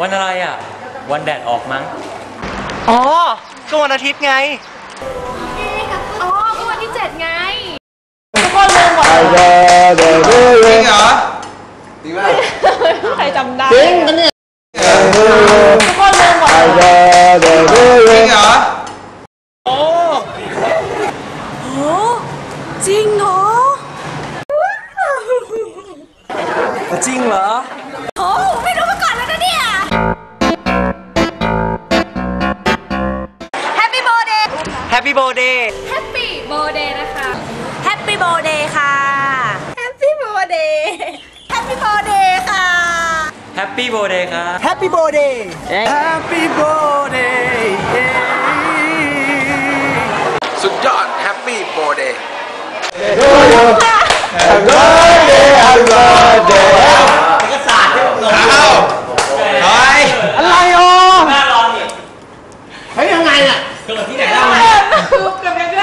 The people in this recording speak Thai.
วันอะไรอะ วันแดดออกมั้ง อ๋อ ก็วันอาทิตย์ไง อ๋อก็วันที่เจ็ดไง ทุกคนลืมหมดจริงเหรอจริงป่ะใครจำได้ จริงปะเนี่ยทุกคนลืมหมดจริงเหรอโอ้โอ้จริงเหรอ จริงเหรอโอ้ แฮปปี้โบเดย์แฮปปี้โบเดย์นะคะแฮปปี้โบเดย์ค่ะแฮปปี้โบเดย์แฮปปี้โบเดย์ค่ะแฮปปี้โบเดย์ครับแฮปปี้โบเดย์แฮปปี้โบเดย์สุดยอดแฮปปี้โบเดย์ Happy birthday Happy birthday ก็สาดให้ลงอ้าวอะไรอ๋อแม่าร้อนนี่เฮ้ยยังไงอะเกิดที่ไหนเล่า Fica me